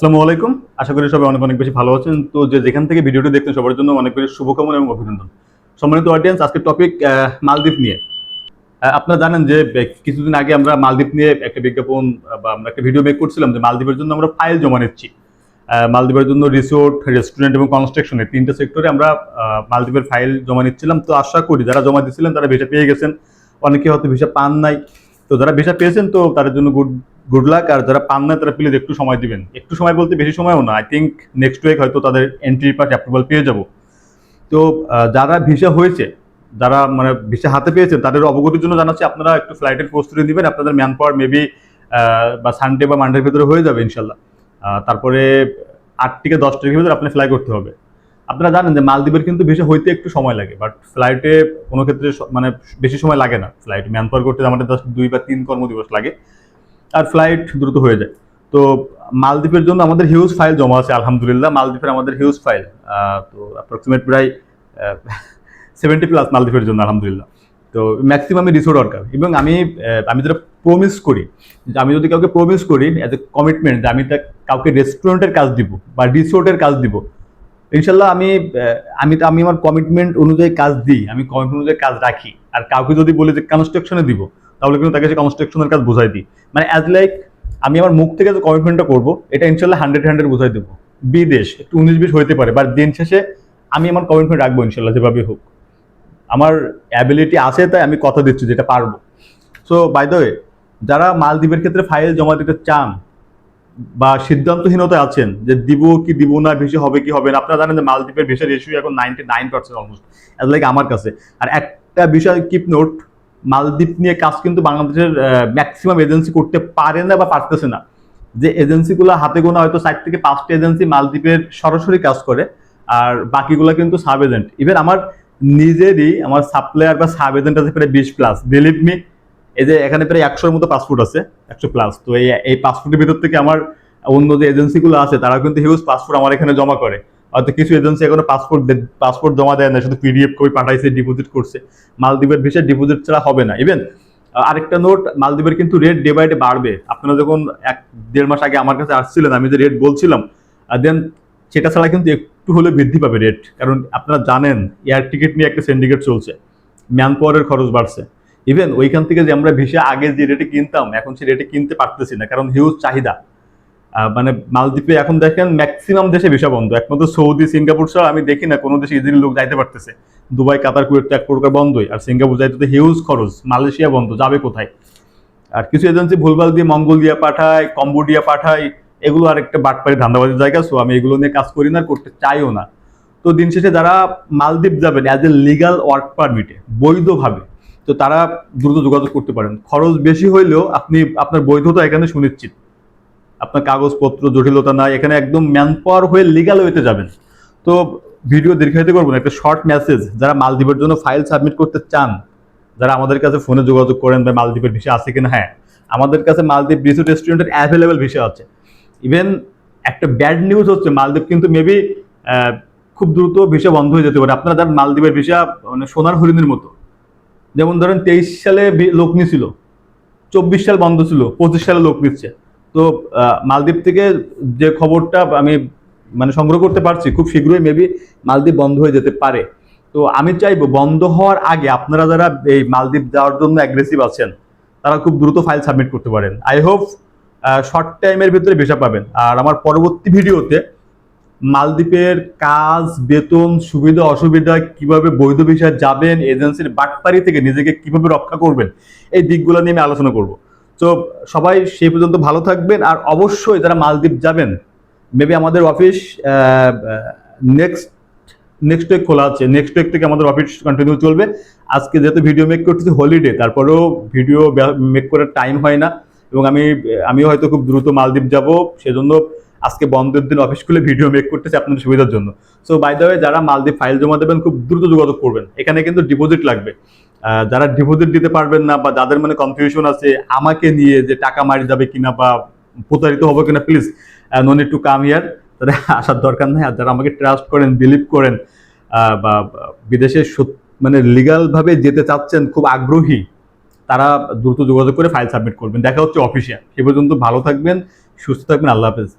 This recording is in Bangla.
আসসালামু আলাইকুম। আশা করি সবাই অনেক অনেক বেশি ভালো আছেন। তো যে যেখান থেকে ভিডিওটি দেখতেন সবার জন্য অনেক বেশি শুভকামনা এবং অভিনন্দন। সম্মানিত অডিয়েন্স আজকের টপিক মালদ্বীপ নিয়ে। আপনারা জানেন যে কিছুদিন আগে আমরা মালদ্বীপ নিয়ে একটা বিজ্ঞাপন বা আমরা একটা ভিডিও মেক করছিলাম যে মালদ্বীপের জন্য আমরা ফাইল জমা নিচ্ছি। মালদ্বীপের জন্য রিসোর্ট রেস্টুরেন্ট এবং কনস্ট্রাকশনের তিনটা সেক্টরে আমরা মালদ্বীপের ফাইল জমা নিচ্ছিলাম। তো আশা করি যারা জমা দিচ্ছিলেন তারা ভিসা পেয়ে গেছেন। অনেকে হয়তো ভিসা পান নাই। তো যারা ভিসা পেয়েছেন, তো তাদের জন্য গুড গুড লাক আর যারা পান না, তারা প্লিজ একটু সময় দিবেন। একটু সময় বলতে বেশি সময়ও না। আই থিঙ্ক নেক্সট উইক হয়তো তাদের এন্ট্রি পাস অ্যাপ্রুভাল পেয়ে যাব। তো যারা ভিসা হয়েছে, যারা মানে ভিসা হাতে পেয়েছে তাদের অবগতির জন্য জানাচ্ছি, আপনারা একটু ফ্লাইটের প্রস্তুতি নেবেন। আপনাদের ম্যান পাওয়ার মেবি বা সানডে বা মানডের ভিতরে হয়ে যাবে, ইনশাল্লাহ। তারপরে আট থেকে দশ তারিখের ভিতরে আপনি ফ্লাই করতে হবে। আপনারা জানেন যে মালদ্বীপের কিন্তু ভিসা হইতে একটু সময় লাগে বাট ফ্লাইটে কোনো ক্ষেত্রে মানে বেশি সময় লাগে না। ফ্লাইট ম্যান পাওয়ার করতে আমাদের জাস্ট দুই বা তিন কর্মদিবস লাগে। আর ফ্লাইট দ্রুত হয়ে যায়। তো মালদ্বীপের জন্য আমাদের হিউজ ফাইল জমা আছে, আলহামদুলিল্লাহ। মালদ্বীপের আমাদের হিউজ ফাইল তো অ্যাপ্রক্সিমেট প্রায় সেভেন্টি প্লাস মালদ্বীপের জন্য, আলহামদুলিল্লাহ। তো ম্যাক্সিমামই রিসোর্ট দরকার এবং আমি আমি যেটা প্রমিস করি, যে আমি যদি কাউকে প্রমিস করি অ্যাজ এ কমিটমেন্ট যে আমি কাউকে রেস্টুরেন্টের কাজ দিব বা রিসোর্টের কাজ দিব, ইনশাল্লাহ আমি আমি আমি আমার কমিটমেন্ট অনুযায়ী কাজ দিই, আমি কমিটমেন্ট অনুযায়ী কাজ রাখি। আর কাউকে যদি বলি যে কনস্ট্রাকশনে দিব তাহলে কিন্তু তাকে সে কনস্ট্রাকশনের কাজ বোঝাই দিই। মানে অ্যাজ লাইক আমি আমার মুখ থেকে যে কমিটমেন্টটা করব, এটা ইনশাল্লাহ হান্ড্রেড হান্ড্রেড বোঝাই দেবো। বিদেশ, একটু উনিশ বিশ হইতে পারে বাট দিন শেষে আমি আমার কমিটমেন্ট রাখব ইনশাল্লাহ যেভাবে হোক। আমার অ্যাবিলিটি আছে তাই আমি কথা দিচ্ছি যেটা পারব। সো বাই দ্য যারা মালদ্বীপের ক্ষেত্রে ফাইল জমা দিতে চান বা সিদ্ধান্তহীনতায় আছেন যে দিব কি দিব না, বেশি হবে কি হবে না, আপনারা জানেন যে মালদ্বীপের ভিসা রেশিও এখন ninety nine percent almost like আমার কাছে। আর একটা বিষয় কিপ নোট মালদ্বীপ নিয়ে কাজ কিন্তু বাংলাদেশের ম্যাক্সিমাম এজেন্সি করতে পারে না বা পারতেছে না। যে এজেন্সিগুলো হাতে গোনা হয়তো সাইড থেকে পাঁচটা এজেন্সি মালদ্বীপের সরাসরি কাজ করে, আর বাকিগুলো কিন্তু সাব এজেন্ট ইভেন আমার নিজেরই, আমার সাপ্লায়ার বা সাব এজেন্ট আছে প্রায় বিশ প্লাস বিলিভ মি এই যে এখানে প্রায় একশোর মতো পাসপোর্ট আছে, একশো প্লাস তো এই এই পাসপোর্টের ভিতর থেকে আমার অন্য যে এজেন্সিগুলো আছে তারা কিন্তু হিউজ পাসপোর্ট আমার এখানে জমা করে। হয়তো কিছু এজেন্সি এখনও পাসপোর্ট পাসপোর্ট জমা দেয় না, শুধু পিডিএফ কপি পাঠাইছে ডিপোজিট করছে। মালদ্বীপের ভিসা ডিপোজিট ছাড়া হবে না। ইভেন আরেকটা নোট মালদ্বীপের কিন্তু রেট ডে বাই ডে বাড়বে। আপনারা যখন এক, দেড় মাস আগে আমার কাছে আসছিলেন, আমি যে রেট বলছিলাম দেন সেটা ছাড়া কিন্তু একটু হলে বৃদ্ধি পাবে রেট কারণ আপনারা জানেন এয়ার টিকিট নিয়ে একটা সিন্ডিকেট চলছে। ম্যান পাওয়ারের খরচ বাড়ছে। ইভেন ওইখান থেকে যে আমরা ভিসা আগে যে রেটে কিনতাম, এখন সেই রেটে কিনতে পারতেছি না। কারণ হিউজ চাহিদা। মানে মালদ্বীপে এখন দেখেন ম্যাক্সিমাম দেশে ভিসা বন্ধ। একমাত্র সৌদি, সিঙ্গাপুর ছাড়া আমি দেখি না কোনো দেশে ইজিলি লোক যাইতে পারতেছে। দুবাই, কাতার, কুয়েত তো এক প্রকার বন্ধই। আর সিঙ্গাপুর যাইতে তো হিউজ খরচ। মালয়েশিয়া বন্ধ, যাবে কোথায়? আর কিছু এজেন্সি ভুলভাল দিয়ে মঙ্গোলিয়া পাঠায়, কম্বোডিয়া পাঠায়, এগুলো আর একটা বাটপাড়ি ধান্দাবাজির জায়গা সো আমি এগুলো নিয়ে কাজ করি না করতে চাইও না। তো দিন শেষে যারা মালদ্বীপ যাবেন অ্যাজ এ লিগাল ওয়ার্ক পারমিটে বৈধভাবে, তো তারা দ্রুত যোগাযোগ করতে পারেন। খরচ বেশি হইলেও আপনি, আপনার বৈধতা এখানে সুনিশ্চিত। আপনার কাগজপত্র, জটিলতা নাই, এখানে একদম ম্যান পাওয়ার হয়ে লিগাল ওয়েতে যাবেন। তো ভিডিও দীর্ঘায়িত করব না, একটা শর্ট মেসেজ যারা মালদ্বীপের জন্য ফাইল সাবমিট করতে চান, যারা আমাদের কাছে ফোনে যোগাযোগ করেন বা মালদ্বীপের ভিসা আছে কিনা? হ্যাঁ আমাদের কাছে মালদ্বীপ রিসোর্ট রেস্টুরেন্টের অ্যাভেলেবেল ভিসা আছে। ইভেন একটা ব্যাড নিউজ হচ্ছে, মালদ্বীপ কিন্তু মেবি খুব দ্রুত ভিসা বন্ধ হয়ে যেতে পারে। আপনারা যারা মালদ্বীপের ভিসা মানে সোনার হরিণের মতো। যেমন ধরেন তেইশ সালে লোক নিছিল, চব্বিশ সাল বন্ধ ছিল, পঁচিশ সালে লোক নিচ্ছে। তো মালদ্বীপ থেকে যে খবরটা আমি মানে সংগ্রহ করতে পারছি, খুব শীঘ্রই মেবি মালদ্বীপ বন্ধ হয়ে যেতে পারে। তো আমি চাইব বন্ধ হওয়ার আগে আপনারা যারা এই মালদ্বীপ যাওয়ার জন্য অ্যাগ্রেসিভ আছেন, তারা খুব দ্রুত ফাইল সাবমিট করতে পারেন। আই হোপ শর্ট টাইমের ভিতরে ভিসা পাবেন। আর আমার পরবর্তী ভিডিওতে মালদ্বীপের কাজ, বেতন, সুবিধা, অসুবিধা, কীভাবে বৈধ ভিসায় যাবেন এজেন্সির বাটপারি থেকে নিজেকে কীভাবে রক্ষা করবেন, এই দিকগুলো নিয়ে আমি আলোচনা করব। তো সবাই সেই পর্যন্ত ভালো থাকবেন আর অবশ্যই যারা মালদ্বীপ যাবেন মেবি আমাদের অফিস নেক্সট নেক্সট উইক খোলা আছে নেক্সট উইক থেকে আমাদের অফিস কন্টিনিউ চলবে। আজকে যেহেতু ভিডিও মেক করতেছি হলিডে তারপরেও ভিডিও মেক করার টাইম হয় না। এবং আমি, আমিও হয়তো খুব দ্রুত মালদ্বীপ যাব, সেজন্য আজকে বন্ধের দিন অফিস খুলে ভিডিও মেক করতেছি আপনাদের সুবিধার জন্য। সো বাই দ্য যারা মালদ্বীপ ফাইল জমা দেবেন, খুব দ্রুত যোগাযোগ করবেন। এখানে কিন্তু ডিপোজিট লাগবে। যারা ডিপোজিট দিতে পারবেন না বা যাদের মানে কনফিউশন আছে, আমাকে নিয়ে যে টাকা মারি যাবে কিনা বা প্রতারিত হবে কিনা please no need to come here তাদের আসার দরকার নেই। আর যারা আমাকে ট্রাস্ট করেন বিলিভ করেন বা বিদেশে মানে লিগাল ভাবে যেতে চাচ্ছেন, খুব আগ্রহী, তারা দ্রুত যোগাযোগ করে ফাইল সাবমিট করবেন। দেখা হচ্ছে অফিসে সে পর্যন্ত ভালো থাকবেন, সুস্থ থাকবেন। আল্লাহ হাফেজ।